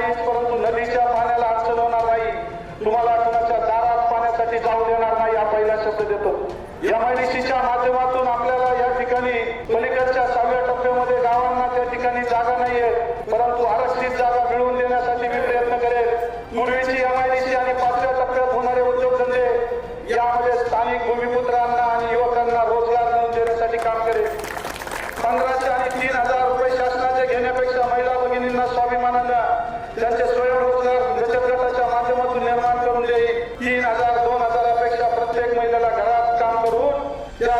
नाहीत परंतु नदीच्या पाण्याला अडचण होणार नाही. तुम्हाला कुणाच्या दारात पाण्यासाठी जाऊ देणार नाही हा पहिला शब्द देतो. एमआयडीसीच्या माध्यमातून आपल्याला या ठिकाणी पलीकडच्या सहाव्या टप्प्यामध्ये गावांना त्या ठिकाणी जागा नाहीये. परंतु आरक्षित जागा मिळवून देण्यासाठी मी प्रयत्न करेल. पूर्वीची एमआयडीसी आणि पाचव्या टप्प्यात होणारे उद्योगधंदे यामध्ये स्थानिक भूमिपुत्रांना आणि युवकांना तीन हजार दोन हजारापेक्षा प्रत्येक महिन्याला घरात काम करून त्या